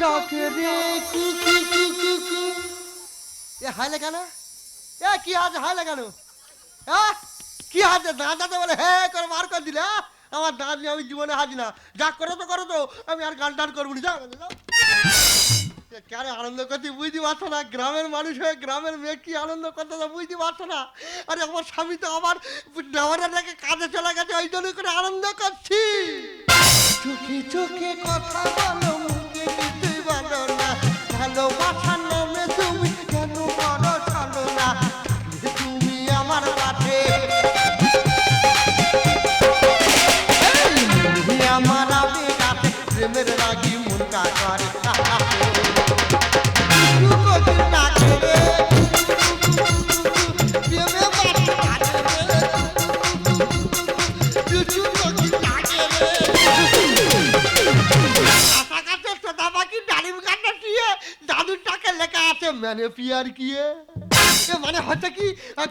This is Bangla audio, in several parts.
ডাকে রে কু কু কু কু কু। এ হাইলে কেন। এ কি আছে হাইলে কেন। হ্যাঁ কি আছে দাঁত বলে, হে, করে বার করে দিলে? আমার দাঁত নিয়ে আমি জীবনে হাজি না। যা করো তো করো তো। আমি আর গান টান করব না। যাও। কেন আনন্দ করতে বুঝতে পারছ না? গ্রামের মানুষ হয়ে গ্রামের মেয়ে কি আনন্দ করতে তা বুঝতে পারছ না? আরে, আমার স্বামী তো আমার রেখে কাজে চলে গেছে, ওই জন্য করে আনন্দ করছি। চোখে চোখে কথা বলো। ভালোবাসার নামে তুমি পিয়ার এ মানে হচ্ছে কি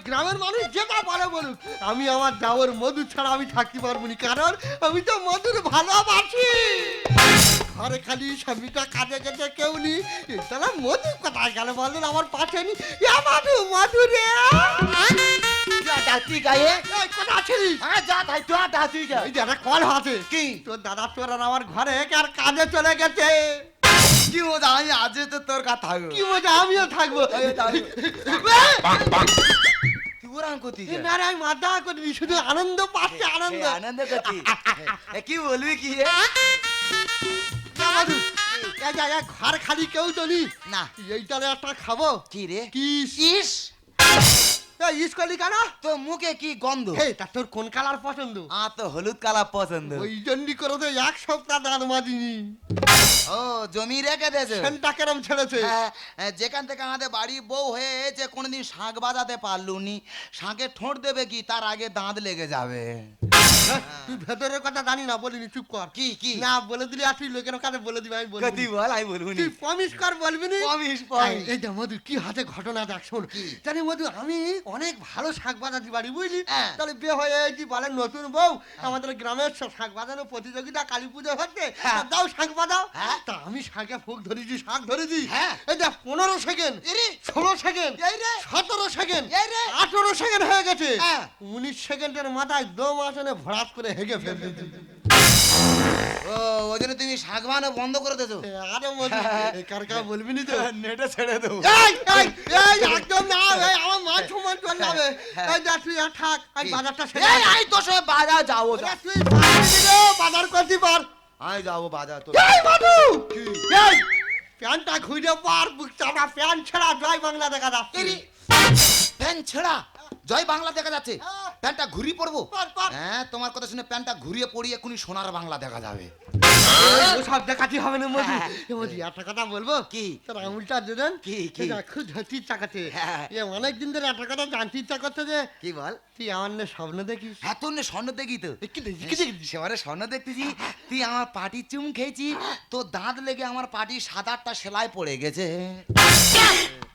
গ্রামের মানুষ যেটা বলে বলুক আমি আমার দাওর মধু ছাড়া আমি থাকতে পারব না কারণ আমি তো মধুর ভালোবাসি। ঘরে খালি স্বামীটা কাজে গেছে কেউ নি তাহলে মধু কোথায় গেল বলুন আমার পাশে নি এ মধু মধু রে। ডাকি গায়ে। কোথায় আছিস? হ্যাঁ যা তাই তো ডাকি গায়ে। এই কল আছে কি? তোর দাদা তোর আর আমার ঘরে আর কাজে চলে গেছে। কি মজা আমি আজে তো তোর কাছে থাকব। কি মজা আমিও থাকব এই তাই। এ, তুই ওরাম করতি না রে, আমি মাথা করিনি শুধু আনন্দ পাচ্ছে আনন্দ। আনন্দ করতি কি বলবি কি ঘর খালি কেউ চলি নি। এইটারে একটা খাব। কি রে? ইস? এই ইস করলি কেন? তো মুখে কি গন্ধ? হে তা তোর কোন কালার পছন্দ? আ তো হলুদ কালার পছন্দ। ওই জন্যই করে তো এক সপ্তাহ দাঁত মাজিনি। ও জমি রেখে দিয়েছে? সেনটা কেরম ছেড়েছে? হ্যাঁ, হ্যাঁ, যেখান থেকে আমাদের বাড়ি বউ হয়েছে কোনোদিন শাঁখ বাজাতে পারলুনি। শাঁখে ঠোঁট দেবে কি তার আগে দাঁত লেগে যাবে। হ্যাঁ, তুই ভেতরের কথা জানি না বলিনি চুপ কর। কি কি? না বলে দিলি আর তুই লোকের কাছে বলে দিবি আমি কতি বল আমি বলব তুই প্রমিস কর বলবি নি? Promise, promise. এই যে মধু কি হাতে ঘটনা দেখ শোন। জানি মধু আমি অনেক ভালো শাক বাজাতে পারি বুঝলি? হ্যাঁ। তাহলে বিয়ে হয়ে বলেন নতুন বউ আমাদের গ্রামের সব শাক বাজানো প্রতিযোগিতা কালী পুজো হচ্ছে। হ্যাঁ। দাও শাক বাজাও হ্যাঁ। তা আমি শাকে ফুক ধরেছি শাক ধরেছি। হ্যাঁ। এই দেখ পনেরো সেকেন্ড ষোলো সেকেন্ড সতেরো সেকেন্ড আঠেরো সেকেন্ড হয়ে গেছে। হ্যাঁ। উনিশ সেকেন্ডের মাথায় দম আসনে ভরাট করে হেগে ফেলতে ও ওই জন্য তুমি বন্ধ করে দেছো আরে কার কার বলবি নি তো? নেটে ছেড়ে দেবো। এই এই এই একদম না এই আমার মান চলে যাবে হ্যাঁ। এই দেখ তুই আর থাক বাজারটা সেরে এই তোর সঙ্গে বাজার যাব ওরে, তুই বাজার করতে পার। আমি যাব বাজার তো এই বাবু! এই প্যান্টটা খুঁজে পার বুক চাপা প্যান্ট ছেড়া জয় বাংলা দেখা যাচ্ছে। প্যান্ট ছেড়া জয় বাংলা দেখা যাচ্ছে। হ্যাঁ। প্যান্টটা ঘুরিয়ে পড়ব। হ্যাঁ তোমার কথা শুনে প্যান্টটা ঘুরিয়ে পড়িয়ে এখনই সোনার বাংলা দেখা যাবে সব দেখাতে হবে না মধু হ্যাঁ। মধু একটা কথা বলব কি? তোর আঙুলটা দেন কি, কি? খুব ধরতে ইচ্ছা করছে হ্যাঁ। এ অনেক দিন ধরে একটা কথা জানতে ইচ্ছা করছে যে কি বল তুই আমার নিয়ে স্বপ্ন দেখিস এত নে স্বর্ণ দেখি তো দেখি? সেবারে স্বর্ণ দেখতেছি তুই আমার পাটি চুম খেয়েছি তো দাঁত লেগে আমার পাটি সাত আটটা সেলাই পড়ে গেছে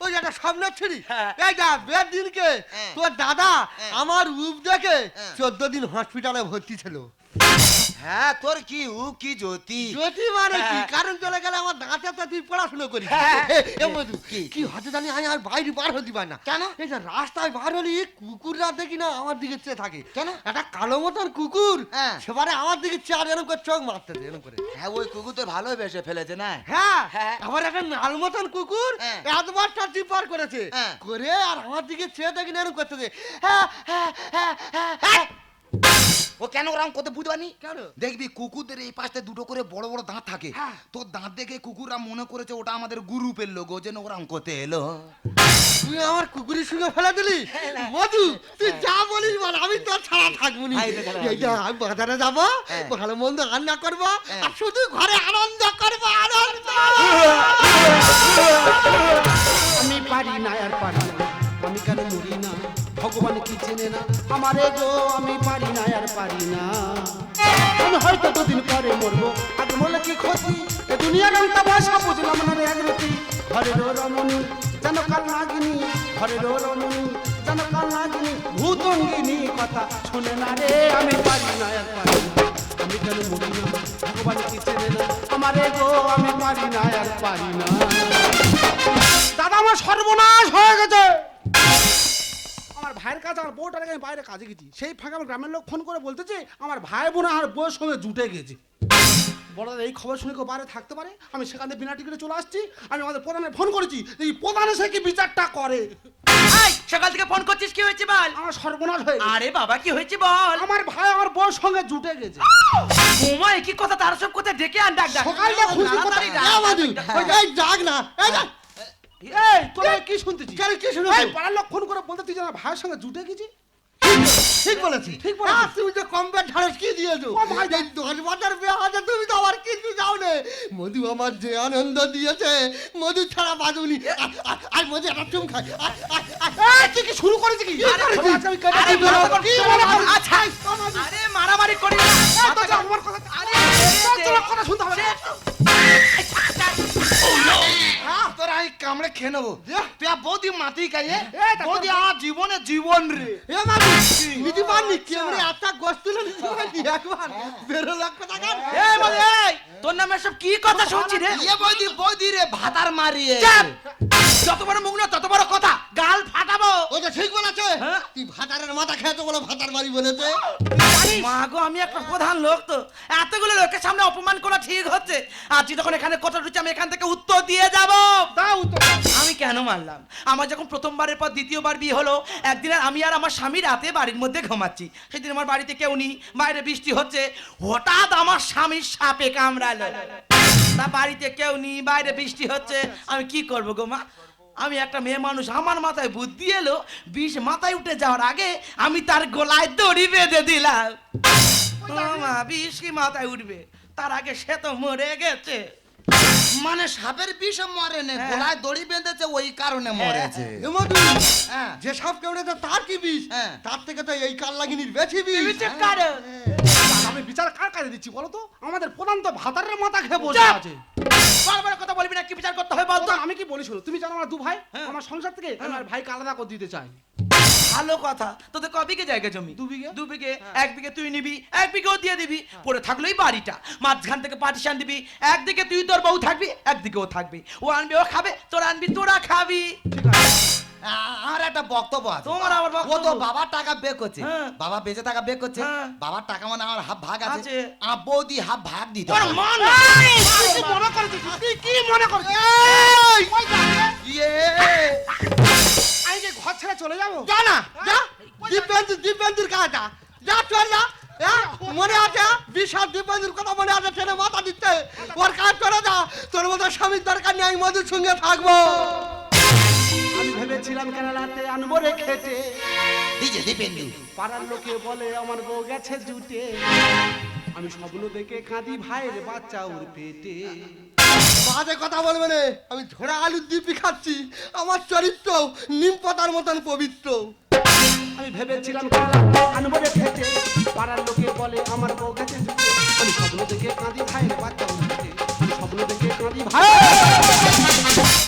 ওই একটা স্বপ্ন ছিলি হ্যাঁ। বের দিনকে হ্যাঁ। তোর দাদা হ্যাঁ। আমার রূপ দেখে। চোদ্দ দিন হসপিটালে ভর্তি ছিল হ্যাঁ তোর কি উ কি জ্যোতি যদি মানে কি হ্যাঁ। কারণ চলে গেলে আমার দাঁতে তো তুই পড়াশুনো করিস হ্যাঁ। এ, এ মধু, কি? হতে জানি আমি আর বাইরে বার হতে পারি না কেন? এই যে রাস্তায় বার হলি কুকুররা দেখি না আমার দিকে চেয়ে থাকে কেন? একটা কালো মতন কুকুর হ্যাঁ। সেবারে আমার দিকে চার এরকম করে চোখ মারতে এরকম করে হ্যাঁ ওই কুকুর তোর ভালো বেসে ফেলেছে না হ্যাঁ। আবার একটা নাল মতন কুকুর হ্যাঁ। এতবারটা টিপার করেছে হ্যাঁ। করে আর আমার দিকে চেয়ে দেখি না এরকম করতেছে হ্যাঁ হ্যাঁ হ্যাঁ হ্যাঁ হ্যাঁ। ও কেন ওরকম করতে বুঝতে পারনি কেন? দেখবি কুকুরদের এই পাশে দুটো করে বড় বড় দাঁত থাকে। হ্যাঁ। তোর দাঁত দেখে কুকুররা মনে করেছে ওটা আমাদের গ্রুপের লোক। ও যেন ওরম করতে এলো। তুই আমার কুকুরের সঙ্গে ফেলে দিলি? মধু তুই যা বলিস বল আমি তোর ছাড়া থাকব নি। হ্যাঁ, এই যে আমি বাজারে যাব হ্যাঁ। ভালো মন্দ রান্না করব হ্যাঁ। আর শুধু ঘরে আনন্দ করব আনন্দ। আমি পারি না আর পারি না। আমি কেন মরি না? ভগবান কি চেনে না। আমারে গো, আমি পারি না আর পারি না। আমি হয়তো দুদিন পরে মরবো। আগে মরলে কি ক্ষতি? এ দুনিয়া গানটা ভাষা বুঝলাম না রে একরতি। ঘরের রমণী যেন কাল নাগিনী। ঘরের রমণী যেন কাল নাগিনী। ভূতঙ্গিনী কথা শুনে না রে, আমি পারি না আর পারি না। আমি কেন মরি না? ভগবান কি চেনে না। আমার গো, আমি পারি না আর পারি না। দাদা আমার সর্বনাশ হয়ে গেছে। আমার ভাইয়ের কাছে আমার বউটার আমি বাইরে কাজে গেছি। সেই ফাঁকে আমার গ্রামের লোক ফোন করে বলতেছে আমার ভাই বোন আর বউয়ের সঙ্গে জুটে গেছে। বড় এই খবর শুনে কেউ বাইরে থাকতে পারে? আমি সেখান থেকে বিনা টিকিটে চলে আসছি। আমি আমাদের প্রধানে ফোন করেছি এই প্রধান এসে কি বিচারটা করে? সকাল থেকে ফোন করছিস কি হয়েছে বল? আমার সর্বনাশ হয়ে আরে বাবা কি হয়েছে বল? আমার ভাই আমার বউয়ের সঙ্গে জুটে গেছে। কথা? তার সব কথা ডেকে আন? ডাক ডাক। সকালটা? ডাক, ডাক, ডাক। এই যাক না এই। এই তোরা কি শুনতেছিস কেন কি শুনেছো? এই পাড়ার লোক ফোন করে বলতে তুই আমার ভাইয়ের সঙ্গে জুটে গেছি ঠিক বলেছি ঠিক বলেছি। তুমি তো কম বেড ঢাড়স কি দিয়েছ ও ভাই। এই দশ বছর বিয়ে আছে তুমি তো আমার কিছু যাও নে মধু আমার যে আনন্দ দিয়েছে মধু ছাড়া বাজুনি আর মধু একটা চুম। এই, তুই কি শুরু করেছিস কি আমি। কি মনে নেব। তুই বৌদি মাটি খাইয়ে এই, তা- বৌদি আমার জীবনে জীবন রে। এ মাদু নিতে পারনি কেমনে একটা গোস তুলে নিতে পারনি একবার। বেরো লক্ষ্য টাকার এই বল এই তোর নামে সব কি কথা শুনছি রে? ইয়ে বৌদি বৌদি রে ভাতার মারিয়ে চাপ! যত বড় মুখ না তত বড় কথা। গাল ফাটাবো। ও তো ঠিক বলেছে। হ্যাঁ? তুই ভাতারের মাথা খেয়ে তো বলে ভাতার বাড়ি বলেছে। মা গো আমি একটা প্রধান লোক তো। এতগুলো লোকের সামনে অপমান করা ঠিক হচ্ছে। আর তুই যখন এখানে কথা ঢুকছে আমি এখান থেকে উত্তর দিয়ে যাব। তো আমি কেন মানলাম আমার যখন প্রথমবারের পর দ্বিতীয়বার বিয়ে হলো, একদিন আমি আর আমার স্বামী রাতে বাড়ির মধ্যে ঘুমাচ্ছি। সেদিন আমার বাড়িতে কেউ নেই, বাইরে বৃষ্টি হচ্ছে। হঠাৎ আমার স্বামীর সাপে কামড়ালো। তা বাড়িতে কেউ নেই, বাইরে বৃষ্টি হচ্ছে। আমি কি করব গো মা? আমি একটা মেয়ে মানুষ, আমার মাথায় বুদ্ধি এলো, বিষ মাথায় উঠে যাওয়ার আগে আমি তার গলায় দড়ি বেঁধে দিলাম। মা, বিষ কি মাথায় উঠবে? তার আগে সে তো মরে গেছে। মানে সাপের বিষ মরে নে হ্যাঁ। গলায় দড়ি বেঁধেছে ওই কারণে মরেছে। এ মধু হ্যাঁ। যে সাপ কেমড়েছে তার কি বিষ? হ্যাঁ। তার থেকে তো এই কাল লাগিনির বেশি বিষ। আমি বিচার কার কাছে দিচ্ছি বলো তো? আমাদের প্রধান তো ভাতারের মাথা খেয়ে বসে আছে। বারবার কথা বলবি না কি বিচার করতে বলতো আমি কি বলি শোনো তুমি জানো আমার দু ভাই। আমার সংসার থেকে আমি ভাইকে আলাদা করে দিতে চাই। ভালো কথা। তোদের ক বিঘে জায়গা জমি? দু বিঘে। দু বিঘে। এক বিঘে তুই নিবি এক বিঘেও দিয়ে দিবি। পরে থাকলোই বাড়িটা। মাঝখান থেকে পার্টিশন দিবি। একদিকে তুই তোর বউ থাকবি একদিকে ও থাকবি। ও আনবি ও খাবে তোরা আনবি তোরা খাবি। আমার একটা বক্তব্য আছে। তোমার আবার ও তো বাবার টাকা বের করছে। হ্যাঁ। বাবা বেঁচে টাকা বের করছে। হ্যাঁ। বাবার টাকা মানে আমার হাফ ভাগ আছে। আর বৌদি হাফ ভাগ দিতে। মান তুই কি মনে করেছিস? ইয়ে! আমি যে ঘর ছেড়ে চলে যাব? যা না যা। চল যা। হ্যাঁ? মনে আছে? বিশাল দিব্যেন্দুর কথা মনে আছে? ছেলে মাথা দিতে ওর কাজ করে যা। তোর মতো স্বামীর দরকার নেই আমি মধুর সঙ্গে থাকব। আমি ভেবেছিলাম কেরালাতে আনব রে খেটে দিজে দীপেন্দু। পাড়ার লোকে বলে আমার বউ গেছে জুটে। আমি স্বপ্ন দেখে কাঁদি ভাইয়ের বাচ্চা ওর পেটে। বাজে কথা বলবে না। আমি ঝোড়া আলুর দিপি খাচ্ছি। আমার চরিত্র নিম পাতার মতন পবিত্র। আমি ভেবেছিলাম কেরালাতে আনব রে পাড়ার লোকে বলে আমার বউ গেছে আমি স্বপ্ন দেখে কাঁদি ভাইয়ের বাচ্চা ওর স্বপ্ন দেখে কাঁদি ভাই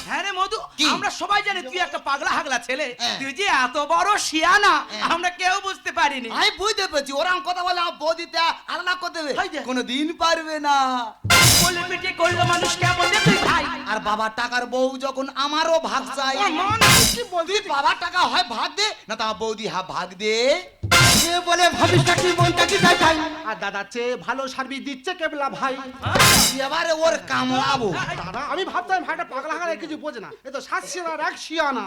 হ্যাঁ রে মধু আমরা সবাই জানি তুই একটা পাগলা হাগলা ছেলে। হ্যাঁ। তুই যে এত বড় শিয়ানা হ্যাঁ। আমরা কেউ বুঝতে পারিনি। আমি বুঝতে পেরেছি ওরকম কথা বলে আমার বৌদিতে আলাদা করে দেবে। হাই দে। কোনো দিন পারবে না। বলে পিঠে করল মানুষ কেমন তুই ভাই আর বাবার টাকার বউ যখন আমারও ভাগ চাই কি বলছিস? বাবার টাকা হয় ভাগ দে না তা বৌদি হা ভাগ দে। সে বলে ভাবিসটা কি মনটা কি তাই তাই আর দাদা চেয়ে ভালো সার্ভিস দিচ্ছে কেবলা ভাই। এবারে ওর কামড়াবো। দাদা আমি ভাবতাম ভাইটা পাগলা হাগালে কিছু বোঝে না। এ তো সাত শিয়ানার এক শিয়ানা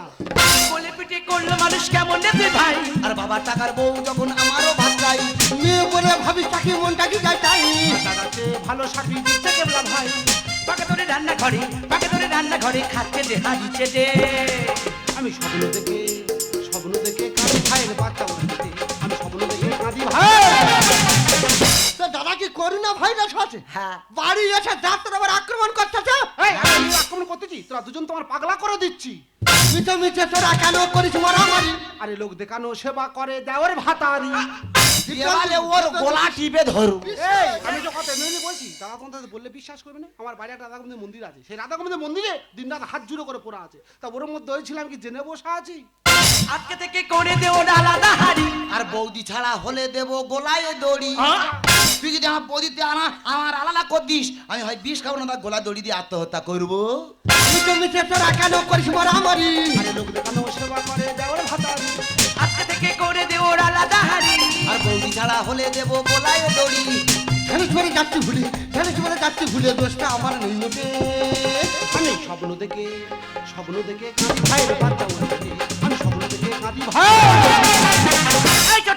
বলে পিঠে করল মানুষ কেমন তুই ভাই? আর বাবার টাকার বউ যখন আমারও ভাগ চাই মেয়ে বলে ভাবিসটা কি মনটা কি তাই তাই। দাদা চেয়ে ভালো সার্ভিস দিচ্ছে কেবলা ভাই। পাকে ধরে রান্না ঘরে পাকে ধরে রান্না ঘরে খাচ্ছে দে হারিছে দে আমি স্বপ্ন দেখে স্বপ্ন দেখে কাঁদি ভাইয়ের বাচ্চা আছে? হ্যাঁ। বাড়ি এসে ডাক্তার আবার আক্রমণ করতেছে? আক্রমণ করতেছি তোরা দুজন তোমার পাগলা করে দিচ্ছি। তোরা কেন করিস মারামারি? আরে লোক দেখানো সেবা করে দেওয়ার ভাতারি। এবারে ওর গোলা টিপে ধরু। আমি তো কথা বলছি। দাদা তোমার বললে বিশ্বাস করবে না? আমার বাড়ি একটা রাধা গোবিন্দের মন্দির আছে। সেই রাধা গোবিন্দের মন্দিরে দিন রাত হাত জুড়ে করে পড়া আছে। তা ওর মধ্যে হয়েছিলাম কি জেনে বসা আছি? আজকে থেকে করে দে ওর আলাদা হাড়ি আর বৌদি ছাড়া হলে দেবো গোলায় দড়ি। হ্যাঁ? তুই যদি আমার বৌদিতে আনা আমার আলাদা কর দিস আমি হয় বিষ খাব না গোলা দড়ি দিয়ে আত্মহত্যা করব। আজকে থেকে করে দে ওর আলাদা হাড়ি আর বৌদি ছাড়া হলে দেবো গোলায় দড়ি। ধ্যানিস মানে যাচ্ছি ভুলে ধ্যানিস মানে যাচ্ছি ভুলে দোষটা আমার নেই লোকে আমি স্বপ্ন দেখে স্বপ্ন দেখে কাঁদি ভাইয়ের বাচ্চা আমি স্বপ্ন দেখে কাঁদি ভাই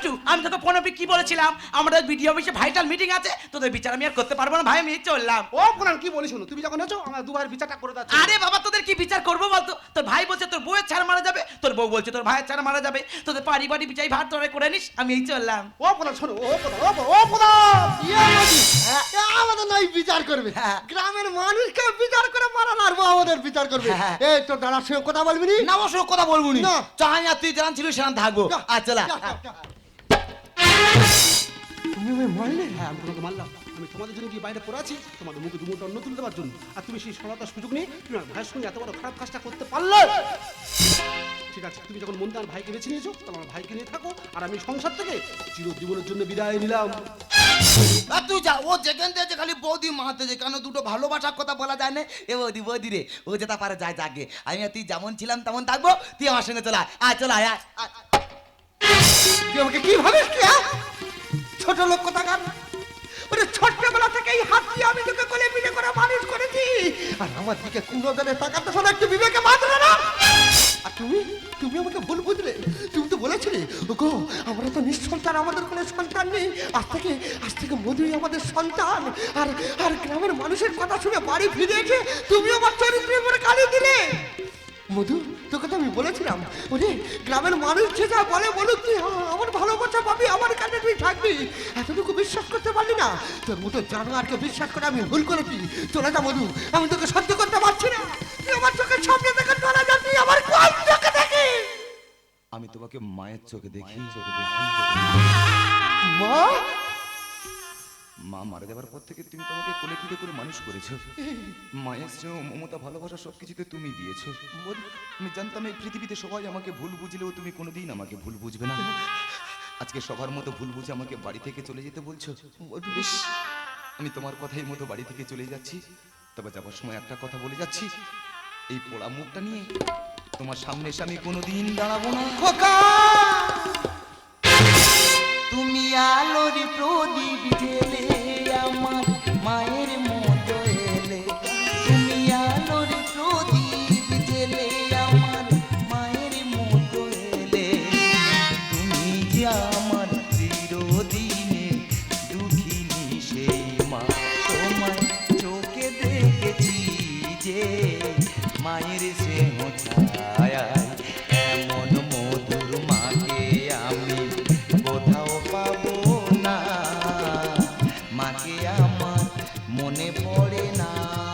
এই আমি তোকে পনেরো কি বলেছিলাম? আমাদের বিডিও অফিসে ভাইটাল মিটিং আছে তোদের বিচার আমি আর করতে পারব না ভাই আমি চললাম। ও পুরান কি বলিস শোনো? তুমি যখন আছো আমার দুবার বিচারটা করে দাও আরে বাবা তোদের কি বিচার করব বলতো? তোর ভাই বলছে তোর বউয়ের ছাড় মারা যাবে তোর বউ বলছে তোর ভাইয়ের ছাড় মারা যাবে তোদের পারিবারিক বিচার ভাত তোরা করে নিস আমি এই চললাম। ও পুরান শোনো ও পুরান ও ও পুরান! ইয়ে আমাদের নয় বিচার করবে। হ্যাঁ। গ্রামের মানুষকে বিচার করে মারা নাড়বো আমাদের বিচার করবে। হ্যাঁ। এই তোর দাদার সঙ্গে কথা বলবি নি? না অবশ্য কথা বলব নি। চাই আর তুই যেমন ছিল সেখানে থাকব। যা, মারলে? হ্যাঁ আমি তোমাকে মানলাম আমি তোমাদের জন্য গিয়ে বাইরে পড়ে আছি তোমাদের মুখে দুমুটো অন্ন তুলে দেওয়ার জন্য। আর তুমি সেই সরলতার সুযোগ নিয়ে তুমি আমার ভাইয়ের সঙ্গে এত বড় খারাপ কাজটা করতে পারলে? ঠিক আছে তুমি যখন ভাইকে বেছে নিয়েছো তাহলে আমার ভাইকে নিয়ে থাকো আর আমি সংসার থেকে চিরজীবনের জন্য বিদায় নিলাম। আর তুই যা ও যেখান থেকে খালি বৌদি মাতে যে কেন দুটো ভালোবাসার কথা বলা যায় না? এ বৌদি বৌদি রে ও যেটা পারে যায় যাকে আমি আর তুই যেমন ছিলাম তেমন থাকব তুই আমার সঙ্গে চলা আয় চলা আয়। আমাকে কি ভাবিস হ্যাঁ? ছোট লোক কোথাকার? ওরে ছোট্টবেলা থেকে এই হাত দিয়ে আমি তোকে কোলে পিঠে করে মানুষ করেছি। আর আমার দিকে কুড়ো ধরে তাকাতে শোনা একটু বিবেকে বাঁধলে না। আর তুমি তুমি আমাকে ভুল বুঝলে। তুমি তো বলেছিলে গো আমরা তো নিঃসন্তান, আমাদের কোনো সন্তান নেই। আজ থেকে আজ থেকে মধুই আমাদের সন্তান। আর আর গ্রামের মানুষের কথা শুনে বাড়ি ফিরে এসে তুমি আমার চরিত্রের উপরে কালি দিলে। মধু তো আমি বলেছিলাম। ওরে গ্রামের মানুষ যে যা বলে বলুক তুই আমার ভালোবাসা পাবি আমার কাছে তুই থাকবি। এতটুকু বিশ্বাস করতে পারলি না? তোর মতো জানোয়ারকে বিশ্বাস করে আমি ভুল করেছি। চলে যা মধু আমি তোকে সহ্য করতে পারছি না। তুই আমার চোখের সামনে থেকে চলে যা তুই আমার কোন চোখে দেখি? আমি তোমাকে মায়ের চোখে দেখি চোখে দেখি। মা? মা মারা যাবার পর থেকে তুমি তোমাকে কোলে পিঠে করে মানুষ করেছ। মায়ের স্নেহ, মমতা, ভালোবাসা সবকিছুতে তুমি দিয়েছ। আমি জানতাম এই পৃথিবীতে সবাই আমাকে ভুল বুঝলেও তুমি কোনোদিন আমাকে ভুল বুঝবে না। আজকে সবার মতো ভুল বুঝে আমাকে বাড়ি থেকে চলে যেতে বলছো। বেশ, আমি তোমার কথাই মতো বাড়ি থেকে চলে যাচ্ছি। তবে যাবার সময় একটা কথা বলে যাচ্ছি। এই পোড়া মুখটা নিয়ে তোমার সামনে এসে আমি কোনোদিন দাঁড়াবো না। খোকা! তুমি আলোর প্রদীপ জেলে পড়ে না।